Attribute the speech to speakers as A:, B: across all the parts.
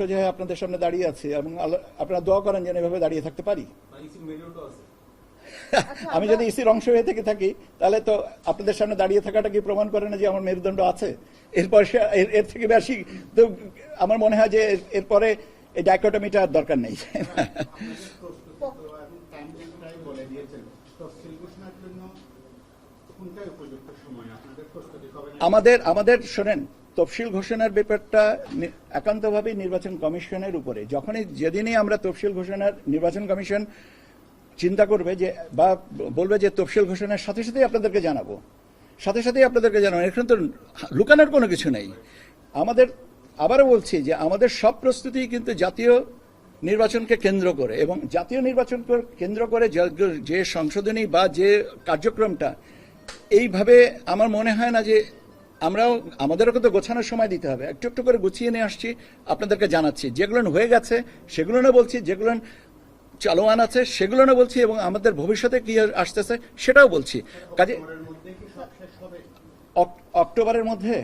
A: সোজা হয়ে আপনাদের সামনে দাঁড়িয়ে আছি এবং আপনারা দোয়া করেন যেন এভাবে দাঁড়িয়ে থাকতে পারি। আমি যদি ইসির অংশ হয়ে থেকে থাকি তাহলে তো আপনাদের সামনে দাঁড়িয়ে থাকাটা কি প্রমাণ করে না যে আমার মেরুদণ্ড আছে? এরপর এর- এর থেকে বেশি তো আমার মনে হয় যে এরপরে এই ডাইকোটমিটা আর দরকার নেই। আমাদের আমাদের শোনেন তফসিল ঘোষণার ব্যাপারটা একান্তভাবেই নির্বাচন কমিশনের উপরে। যখনই যেদিনই আমরা তফসিল ঘোষণার নির্বাচন কমিশন চিন্তা করবে যে, বা বলবে যে তফসিল ঘোষণার সাথে সাথেই আপনাদেরকে জানাব, সাথে সাথেই আপনাদেরকে জানাব, এখানে তো লুকানোর কোনো কিছু নেই। আমাদের, আবারও বলছি যে আমাদের সব প্রস্তুতি কিন্তু জাতীয় নির্বাচনকে কেন্দ্র করে, এবং জাতীয় নির্বাচন কেন্দ্র করে যে সংশোধনী বা যে কার্যক্রমটা, এইভাবে আমার মনে হয় না যে আমরাও আমাদেরও তো গোছানোর সময় দিতে হবে। একটু একটু করে গুছিয়ে নিয়ে আসছি আপনাদেরকে জানাচ্ছি। যেগুলো হয়ে গেছে সেগুলো না বলছি যেগুলো চলমান আছে সেগুলো না বলছি এবং আমাদের ভবিষ্যতে কি আসতেছে সেটাও বলছি। কাজে
B: অক্টোবরের মধ্যে সব শেষ
A: অক্টোবরের মধ্যে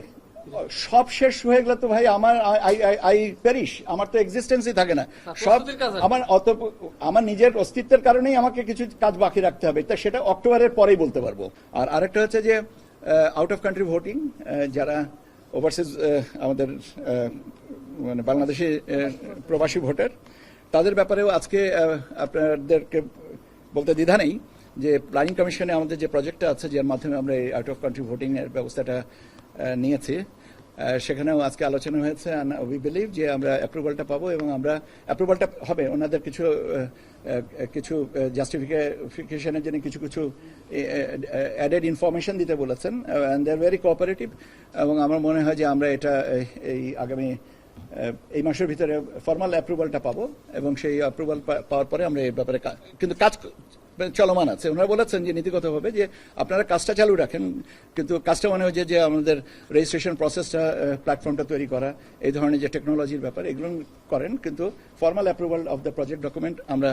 A: সব শেষ হয়ে গেলে তো ভাই আমার আই প্যারিস আমার তো এক্সিস্টেন্সই থাকে না। সব
C: আর কি।
A: আমার অত আমার নিজের অস্তিত্বের কারণেই আমাকে কিছু কাজ বাকি রাখতে হবে। তা সেটা অক্টোবরের পরেই বলতে পারব। আর আরেকটা হচ্ছে যে out of country voting overseas overseas আমাদের মানে বাংলাদেশে প্রবাসী ভোটার, তাদের ব্যাপারেও আজকে আপনাদেরকে বলতে দ্বিধা নেই যে প্ল্যানিং কমিশনে আমাদের যে প্রজেক্টটা আছে, যার মাধ্যমে আমরা এই আউট অফ কান্ট্রি ভোটিংয়ের ব্যবস্থাটা নিয়েছি। সেখানেও আজকে আলোচনা হয়েছে উই বিলিভ যে আমরা অ্যাপ্রুভালটা পাবো এবং আমরা অ্যাপ্রুভালটা হবে। ওনাদের কিছু কিছু জাস্টিফিকেশনের জন্য কিছু কিছু অ্যাডেড ইনফরমেশন দিতে বলেছেন অ্যান্ড দে ভেরি কোঅপারেটিভ এবং আমার মনে হয় যে আমরা এটা এই- আগামী এই মাসের ভিতরে ফর্মাল অ্যাপ্রুভালটা পাবো, এবং সেই অ্যাপ্রুভাল পাওয়ার পরে আমরা এই ব্যাপারে কিন্তু কাজ চলমান আছে। ওনারা বলেছেন যে নীতিগতভাবে যে আপনারা কাজটা চালু রাখেন, কিন্তু কাজটা মনে হয় যে যে আমাদের রেজিস্ট্রেশন প্রসেসটা প্ল্যাটফর্মটা তৈরি করা, এই ধরনের যে টেকনোলজির ব্যাপার, এগুলো করেন, কিন্তু formal approval of the project document আমরা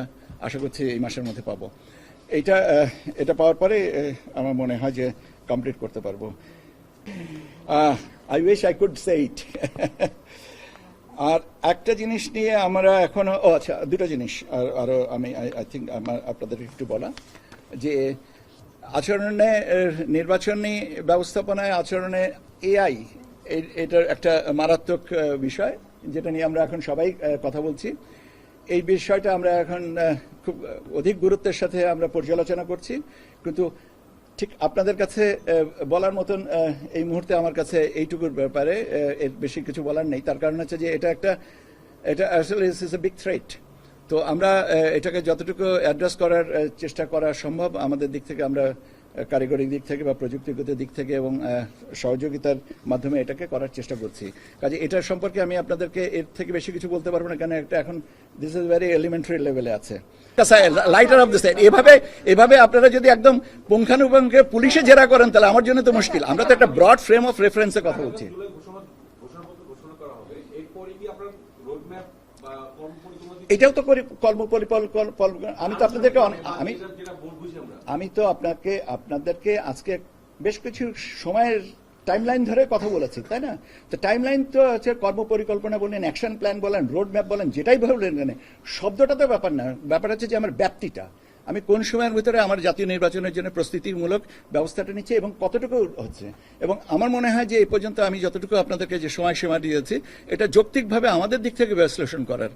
A: আশা করছি এই মাসের মধ্যে পাবো। এটা এটা পাওয়ার পরে আমার মনে হয় যে কমপ্লিট করতে পারব। I wish I could say it আর একটা জিনিস নিয়ে আমরা এখনও, ও আচ্ছা দুটো জিনিস, আর আরও আমি আই থিঙ্ক আমার, আপনাদের একটু বলা, যে আচরণে নির্বাচনী ব্যবস্থাপনায় আচরণে এআই এটার একটা মারাত্মক বিষয়, যেটা নিয়ে আমরা এখন সবাই কথা বলছি। এই বিষয়টা আমরা এখন খুব অধিক গুরুত্বের সাথে আমরা পর্যালোচনা করছি। কিন্তু ঠিক আপনাদের কাছে বলার মতন এই মুহূর্তে আমার কাছে এইটুকুর ব্যাপারে এর বেশি কিছু বলার নেই। তার কারণ হচ্ছে যে এটা একটা, এটা আসলে ইস এ বিগ থ্রেট তো আমরা এটাকে যতটুকু অ্যাড্রেস করার চেষ্টা করা সম্ভব, আমাদের দিক থেকে আমরা কারিগরি দিক থেকে বা প্রযুক্তিগত দিক থেকে এবং সহযোগিতার মাধ্যমে এটাকে করার চেষ্টা করছি। কাজে এটার সম্পর্কে আমি আপনাদেরকে এর থেকে বেশি কিছু বলতে পারব না, কেন একটা এখন দিস ইজ ভেরি এলিমেন্টারি লেভেলে আছে। লাইটার অফ দ্য সাইড এভাবে এভাবে আপনারা যদি একদম পুঙ্খানুপুঙ্খে পুলিশে জেরা করেন, তাহলে আমার জন্য তো মুশকিল। আমরা তো একটা ব্রড ফ্রেম অফ রেফারেন্সে কথা বলছি।
D: কর্মপরিকল্পনা
A: এটাও তো আমি তো আপনাদেরকে আমি আমি তো আপনাকে আপনাদেরকে আজকে বেশ কিছু সময়ের টাইমলাইন ধরে কথা বলেছি তাই না? তো টাইমলাইন তো হচ্ছে কর্ম পরিকল্পনা বলেন অ্যাকশন প্ল্যান বলেন রোড ম্যাপ বলেন যেটাই বলেন কেন শব্দটা তো ব্যাপার না। ব্যাপার হচ্ছে যে আমার ব্যাপ্তিটা। আমি কোন সময়ের ভিতরে আমার জাতীয় নির্বাচনের জন্য প্রস্তুতিমূলক ব্যবস্থাটা নিচ্ছি এবং কতটুকু হচ্ছে? এবং আমার মনে হয় যে এই পর্যন্ত আমি যতটুকু আপনাদেরকে যে সময়সীমা দিয়েছি, এটা যৌক্তিকভাবে আমাদের দিক থেকে বিশ্লেষণ করার।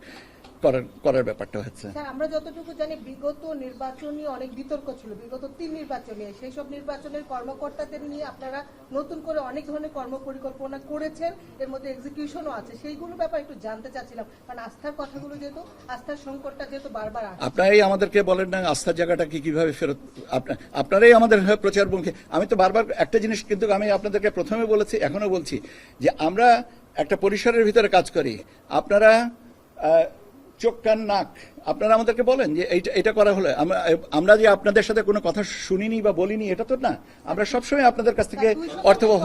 A: করার করার ব্যাপারটা হচ্ছে।
E: স্যার আমরা যতটুকু জানি বিগত নির্বাচনী অনেক বিতর্ক ছিল বিগত তিন নির্বাচনে। সেই সব নির্বাচনের কর্মকর্তাদের নিয়ে আপনারা নতুন করে অনেক ধরনের কর্ম পরিকল্পনা করেছেন এর মধ্যে এক্সিকিউশনও আছে। সেইগুলো ব্যাপারে একটু জানতে চাচ্ছিলাম কারণ আস্থার কথাগুলো যেহেতু আস্থার সংকটটা যেহেতু বারবার আসছে।
A: আপনারাই আমাদেরকে বলেন না আস্থার জায়গাটা কি কীভাবে ফেরত আপনা- আপনারাই আমাদের প্রচার মুখে আমি তো বারবার একটা জিনিস কিন্তু আমি আপনাদেরকে প্রথমে বলেছি এখনও বলছি যে আমরা একটা পরিসরের ভিতরে কাজ করি। আপনারা আহ, চোখ কান নাক। আপনারা আমাদেরকে বলেন যে এইটা এটা করা হলে আমরা যে আপনাদের সাথে কোনো কথা শুনিনি বা বলিনি এটা তো না। আমরা সবসময় আপনাদের কাছ থেকে অর্থবহ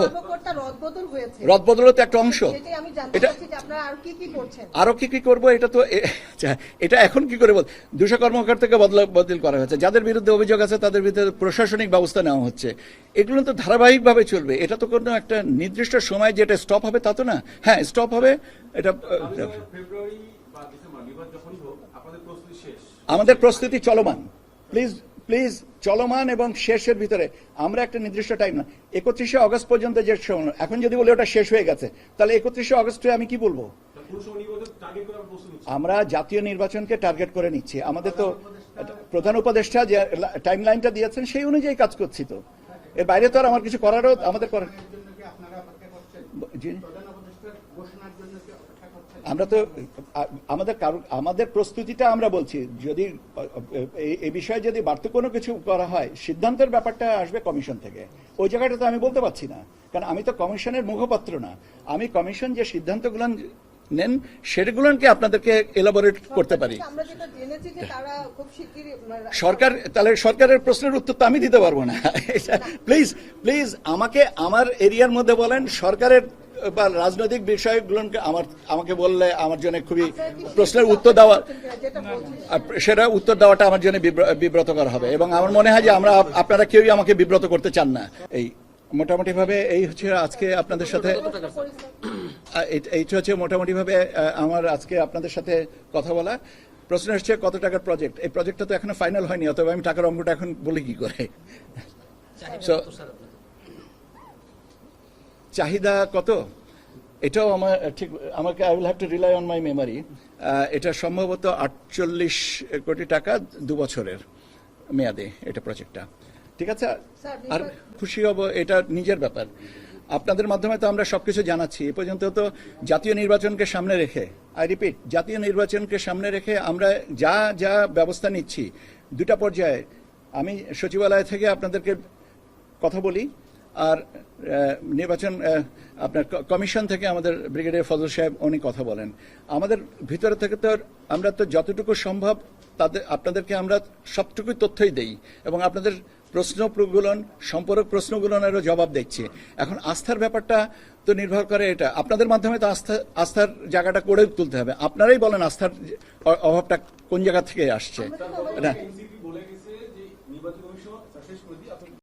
E: রদবদল হয়েছে।
A: রদবদলত একটা অংশ।
E: সেটাই আমি জানতে
A: এটা
E: চাচ্ছি যে আপনারা আর কি কি
A: আরও কি কি করব এটা তো আচ্ছা, এটা এখন কি করে বল দুশো কর্মকর্তাকে বদলা বদল করা হয়েছে। যাদের বিরুদ্ধে অভিযোগ আছে তাদের বিরুদ্ধে প্রশাসনিক ব্যবস্থা নেওয়া হচ্ছে। এগুলো তো ধারাবাহিকভাবে চলবে। এটা তো কোনো একটা নির্দিষ্ট সময় যেটা স্টপ হবে তা তো না। হ্যাঁ স্টপ হবে। এটা
D: ফেব্রুয়ারি
A: আমাদের প্রস্তুতি চলমান। প্লিজ প্লিজ চলমান এবং শেষের ভিতরে। আমরা একটা নির্দিষ্ট টাইম না। একত্রিশে অগস্ট পর্যন্ত যে সময় এখন যদি বলি ওটা শেষ হয়ে গেছে তাহলে একত্রিশে অগস্টে আমি কি বলব?
D: আমরা
A: জাতীয় নির্বাচনকে টার্গেট করে নিচ্ছি। আমাদের তো প্রধান উপদেষ্টা যে টাইম লাইনটা দিয়েছেন সেই অনুযায়ী কাজ করছি তো। এর বাইরে তো আর আমার কিছু করারও আমাদের করার জি।
B: প্রধান উপদেষ্টার ঘোষণার জন্য কি অপেক্ষা করছেন
A: আমরা তো আমাদের কারো- আমাদের প্রস্তুতিটা আমরা বলছি যদি এই বিষয়ে যদি বাড়তি কোনো কিছু করা হয় সিদ্ধান্তের ব্যাপারটা আসবে কমিশন থেকে। ওই জায়গাটা তো আমি বলতে পারছি না। কারণ আমি তো কমিশনের মুখপাত্র না। আমি কমিশন যে সিদ্ধান্তগুলো নেন সেগুলোকে আপনাদেরকে এলাবোরেট করতে পারি।
E: মানে,
A: সরকার তাহলে সরকারের প্রশ্নের উত্তর তো আমি দিতে পারব না। প্লিজ প্লিজ আমাকে আমার এরিয়ার মধ্যে বলেন সরকারের বা রাজনৈতিক বিষয়গুলোকে আমার আমাকে বললে আমার জন্য খুবই প্রশ্নের উত্তর দেওয়া সেটা উত্তর দেওয়াটা আমার জন্য বিব্রতকর হবে। এবং আমার মনে হয় যে আমরা আপনারা কেউই আমাকে বিব্রত করতে চান না। এই মোটামুটি ভাবে এই হচ্ছে আজকে আপনাদের সাথে এই- এইটা হচ্ছে মোটামুটি ভাবে আমার আজকে আপনাদের সাথে কথা বলা। প্রশ্ন হচ্ছে কত টাকার প্রজেক্ট এই প্রজেক্টটা তো এখনও ফাইনাল হয়নি অতএব আমি টাকার অঙ্কটা এখন বলি কি করে? So, চাহিদা কত? এটাও আমার ঠিক আমাকে I will have to rely on my memory এটা সম্ভবত আটচল্লিশ কোটি টাকা দু বছরের মেয়াদে এটা প্রজেক্টটা ঠিক আছে? আর খুশি হব এটা নিজের ব্যাপার। আপনাদের মাধ্যমে তো আমরা সবকিছু জানাচ্ছি। এ পর্যন্ত তো জাতীয় নির্বাচনকে সামনে রেখে আই রিপিট জাতীয় নির্বাচনকে সামনে রেখে আমরা যা যা ব্যবস্থা নিচ্ছি দুটা পর্যায়ে আমি সচিবালয় থেকে আপনাদেরকে কথা বলি। আর নির্বাচন আপনার কমিশন থেকে আমাদের ব্রিগেডিয়ার ফজল সাহেব উনি কথা বলেন। আমাদের ভিতরে থেকে তো আমরা তো যতটুকু সম্ভব তাদের আপনাদেরকে আমরা সবটুকুই তথ্যই দেই এবং আপনাদের প্রশ্নগুলোন সম্পর্ক প্রশ্নগুলোনেরও জবাব দিচ্ছি এখন আস্থার ব্যাপারটা তো নির্ভর করে এটা। আপনাদের মাধ্যমে তো আস্থা আস্থার জায়গাটা করে তুলতে হবে। আপনারাই বলেন আস্থার অভাবটা কোন জায়গা থেকে আসছে। না